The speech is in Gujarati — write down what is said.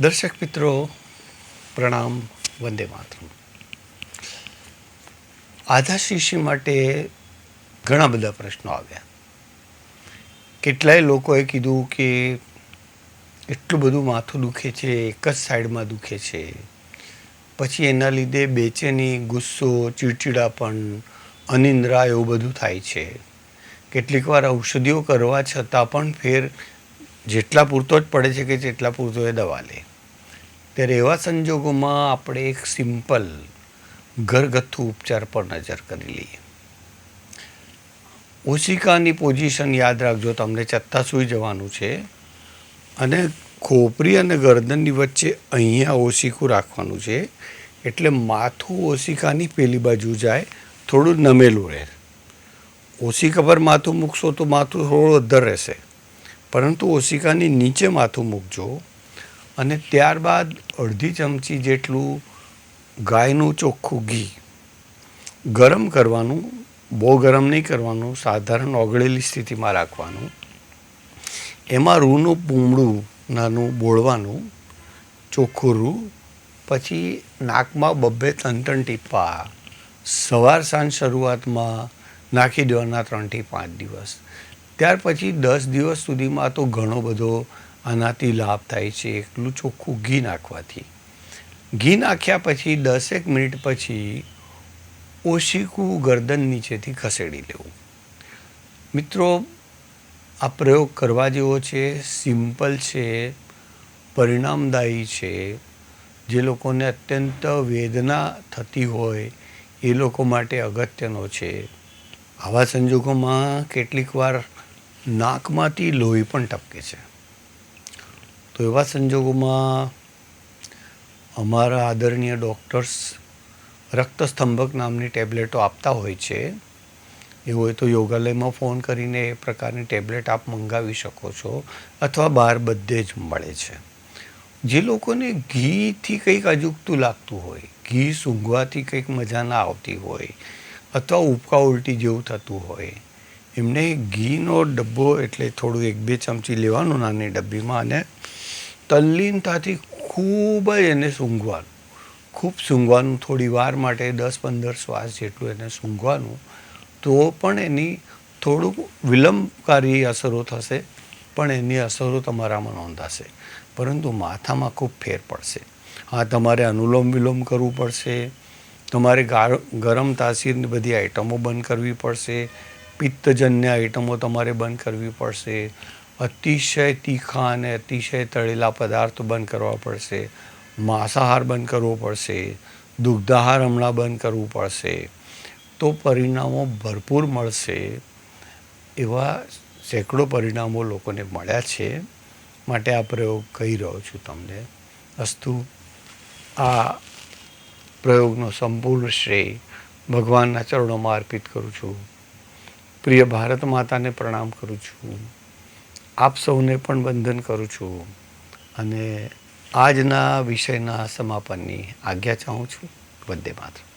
દર્શક મિત્રો, પ્રણામ, વંદે માતરમ. આધા શિષ્ય માટે ઘણા બધા પ્રશ્નો આવ્યા. કેટલાય લોકોએ કીધું કે એટલું બધું માથું દુખે છે, એક જ સાઈડમાં દુખે છે. પછી એના લીધે બેચેની ગુસ્સો ચીડચીડાપણ અનિંદ્રા એવું બધું થાય છે. કેટલીક વાર ઔષધિઓ કરવા છતાં પણ ફેર જેટલા પૂરતો જ પડે છે કે જેટલા પૂરતો એ દવા લે. ત્યારે એવા સંજોગોમાં આપણે એક સિમ્પલ ઘરગથ્થુ ઉપચાર પર નજર કરી લઈએ. ઓશિકાની પોઝિશન યાદ રાખજો, તમને ચત્તા સૂઈ જવાનું છે. અને ખોપરી અને ગરદનની વચ્ચે અહીંયા ઓશિકું રાખવાનું છે. એટલે માથું ઓશિકાની પેલી બાજુ જાય, થોડું નમેલું રહે. ઓશિકા પર માથું મૂકશો તો માથું થોડું અધ્ધર રહેશે. પરંતુ ઓશિકાની નીચે માથું મૂકજો અને ત્યારબાદ અડધી ચમચી જેટલું ગાયનું ચોખ્ખું ઘી. ગરમ કરવાનું, બહુ ગરમ નહીં કરવાનું, સાધારણ ઓગળેલી સ્થિતિમાં રાખવાનું. એમાં રૂનું પૂમડું નાનું બોળવાનું, ચોખ્ખું રૂ, પછી નાકમાં બબ્બે ત્રણ ત્રણ ટીપા. સવાર સાંજ શરૂઆતમાં નાખી દેવાના ત્રણથી પાંચ દિવસ. ત્યાર પછી દસ દિવસ સુધીમાં તો ઘણો બધો આનાથી લાભ થાય છે, એકલું ચોખ્ખું ઘી નાખવાથી. ઘી નાખ્યા પછી દસેક મિનિટ પછી ઓશીકું ગરદન નીચેથી ખસેડી લેવું. મિત્રો, આ પ્રયોગ કરવા જેવો છે, સિમ્પલ છે, પરિણામદાયી છે. જે લોકોને અત્યંત વેદના થતી હોય, એ લોકો માટે અગત્યનો છે. આવા સંજોગોમાં કેટલીક વાર નાકમાંથી લોહી પણ ટપકે છે. તો એવા સંજોગોમાં અમારા આદરણીય ડૉક્ટર્સ રક્તસ્તંભક નામની ટેબ્લેટો આપતા હોય છે. એ હોય તો યોગાલયમાં ફોન કરીને એ પ્રકારની ટેબ્લેટ આપ મંગાવી શકો છો અથવા બહાર બધે જ મળે છે. જે લોકોને ઘીથી કંઈક અજુગતું લાગતું હોય, ઘી સૂંઘવાથી કંઈક મજા ના આવતી હોય અથવા ઉપકા ઉલટી જેવું થતું હોય એમને ઘીનો ડબ્બો એટલે થોડું એક બે ચમચી લેવાનું નાની ડબ્બીમાં અને તલ્લીનતાથી ખૂબ જ એને સૂંઘવાનું. ખૂબ સૂંઘવાનું, થોડી વાર માટે દસ પંદર શ્વાસ જેટલું એને સૂંઘવાનું, તો પણ એની થોડુંક વિલંબકારી અસરો થશે, પણ એની અસરો તમારામાં નોંધાશે. પરંતુ માથામાં ખૂબ ફેર પડશે. હા, તમારે અનુલોમ વિલોમ કરવું પડશે. તમારે ગાર ગરમ તાસીરની બધી આઈટમો બંધ કરવી પડશે. પિત્તજન્ય આઈટમો તમારે બંધ કરવી પડશે. અતિશય તીખા અને અતિશય તળેલા પદાર્થો બંધ કરવા પડશે. માંસાહાર બંધ કરવો પડશે. દુગ્ધાહાર હમણાં બંધ કરવું પડશે. તો પરિણામો ભરપૂર મળશે. એવા સેંકડો પરિણામો લોકોને મળ્યા છે. માટે આ પ્રયોગ કહી રહ્યો છું તમને. અસ્તુ, આ પ્રયોગનો સંપૂર્ણ શ્રેય ભગવાનના ચરણોમાં અર્પિત કરું છું. પ્રિય ભારત માતાને પ્રણામ કરું છું. આપ સૌને પણ વંદન કરું છું. અને આજના વિષયના સમાપનની આજ્ઞા ચાહું છું. વંદે માતરમ.